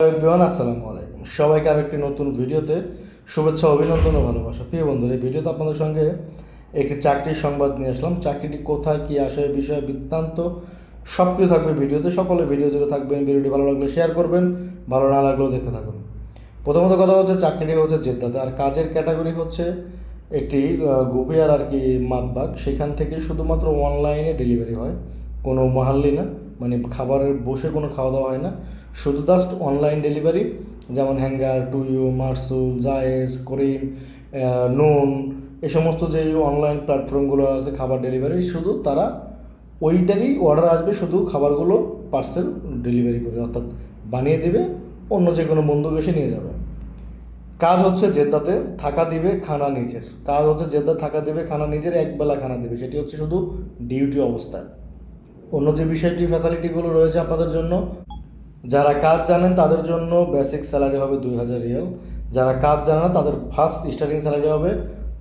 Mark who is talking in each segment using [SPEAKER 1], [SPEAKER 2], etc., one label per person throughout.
[SPEAKER 1] Everyone, আসসালামু আলাইকুম। সবাইকে আরেকটি নতুন ভিডিওতে শুভেচ্ছা, অভিনন্দন ও ভালোবাসা। প্রিয় বন্ধুরা, এই ভিডিওতে আপনাদের সঙ্গে একটি চাকরির সংবাদ নিয়ে আসলাম। চাকরিটি কোথায়, কী আসে, বিষয় বৃত্তান্ত সব কিছু থাকবে ভিডিওতে। সকলে ভিডিও জুড়ে থাকবেন, ভিডিওটি ভালো লাগলে শেয়ার করবেন, ভালো না লাগলেও দেখতে থাকুন। প্রথমত কথা হচ্ছে, চাকরিটি হচ্ছে জেদ্দাতে। আর কাজের ক্যাটাগরি হচ্ছে একটি গুপিয়ার আর কি মাতবাগ সেখান থেকে শুধুমাত্র অনলাইনে ডেলিভারি হয়। কোনো মাহাল্লি না মানে খাবারের বসে কোনো খাওয়া দাওয়া হয় না। শুধু জাস্ট অনলাইন ডেলিভারি যেমন হ্যাঙ্গার টুইও মার্সুল, জায়েজ, করিম নুন এ সমস্ত যে অনলাইন প্ল্যাটফর্মগুলো আছে খাবার ডেলিভারি শুধু তারা ওইটারই অর্ডার আসবে, শুধু খাবারগুলো পার্সেল ডেলিভারি করে, অর্থাৎ বানিয়ে দেবে, অন্য যে কোনো বন্ধু এসে নিয়ে যাবে। কাজ হচ্ছে জেদ্দাতে থাকা দিবে, খানা নিজের। কাজ হচ্ছে জেদ্দা থাকা দিবে, খানা নিজের, একবেলা খানা দিবে। সেটি হচ্ছে শুধু ডিউটি অবস্থায়। অন্য যে বিষয়টি ফ্যাসিলিটিগুলো রয়েছে আপনাদের জন্য যারা কাজ জানেন তাদের জন্য বেসিক স্যালারি হবে দুই হাজার রিয়াল যারা কাজ জানে না, তাদের ফার্স্ট স্টার্টিং স্যালারি হবে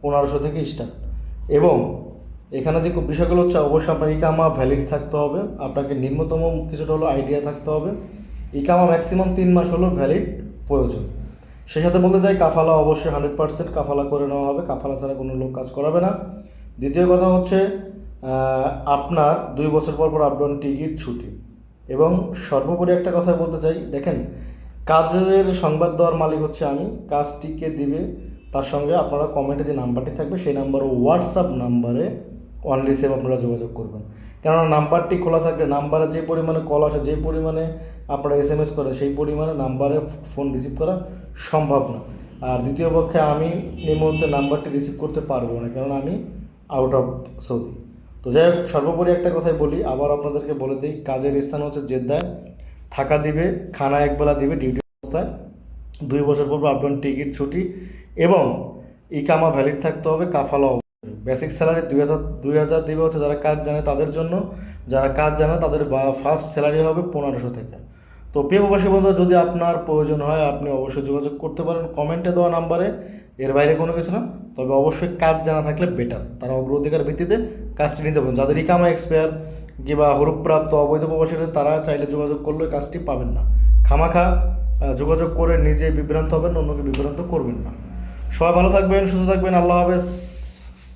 [SPEAKER 1] পনেরোশো থেকে স্টার্ট এবং এখানে যে বিষয়গুলো হচ্ছে, অবশ্যই আপনার ইকামা ভ্যালিড থাকতে হবে। আপনাকে নিম্নতম কিছুটা হলো আইডিয়া থাকতে হবে। ইকামা ম্যাক্সিমাম তিন মাস হলো ভ্যালিড প্রয়োজন। সেই সাথে বলতে চাই, কাফালা অবশ্যই হান্ড্রেড পার্সেন্ট কাফালা করে নেওয়া হবে। কাফালা ছাড়া কোনো লোক কাজ করাবে না। দ্বিতীয় কথা হচ্ছে আপনার দুই বছর পর পর আপডাউন টিকিট ছুটি। এবং সর্বোপরি একটা কথা বলতে চাই। দেখেন, কাজের সংবাদ দেওয়ার মালিক হচ্ছে আমি। কাজটিকে দিবে? তার সঙ্গে আপনারা কমেন্টে যে নাম্বারটি থাকবে, সেই নাম্বার হোয়াটসঅ্যাপ নাম্বারে অনলি সেভ আপনারা যোগাযোগ করবেন। কেননা নাম্বারটি খোলা থাকলে নাম্বারে যে পরিমাণে কল আসে, যে পরিমাণে আপনারা এস এম এস করেন, সেই পরিমাণে নাম্বারে ফোন রিসিভ করা সম্ভব না। আর দ্বিতীয় পক্ষে আমি এই মুহূর্তে নাম্বারটি রিসিভ করতে পারব না কারণ আমি আউট অফ সৌদি তো যাই হোক, সর্বোপরি একটা কথাই বলি, আবার আপনাদেরকে বলে দিই, কাজের স্থান হচ্ছে জেদ্দায়। থাকা দিবে, খানা একবেলা দিবে ডিউটি অবস্থায়। দুই বছর পর আপনার টিকিট ছুটি এবং ইকামা ভ্যালিড থাকতে হবে, কাফালা বেসিক স্যালারি দুই হাজার দুই হাজার দিবে হচ্ছে যারা কাজ জানে তাদের জন্য। যারা কাজ জানে তাদের ফার্স্ট স্যালারি হবে পনেরোশো থেকে তো প্রিয় প্রবাসী বন্ধু যদি আপনার প্রয়োজন হয় আপনি অবশ্যই যোগাযোগ করতে পারেন। কমেন্টে দেওয়া নাম্বারে এর বাইরে কোনো কিছু না। তবে অবশ্যই কাজ জানা থাকলে বেটার তারা অগ্রাধিকার ভিত্তিতে কাজটি নিতে পারেন। যাদের ইকামা এক্সপায়ার কিংবা হরুপ্রাপ্ত অবৈধ প্রবাসী রয়েছে, তারা চাইলে যোগাযোগ করলে কাজটি পাবেন না। খামাখা যোগাযোগ করে নিজে বিভ্রান্ত হবেন অন্যকে বিভ্রান্ত করবেন না। সবাই ভালো থাকবেন সুস্থ থাকবেন। আল্লাহ হাফেজ।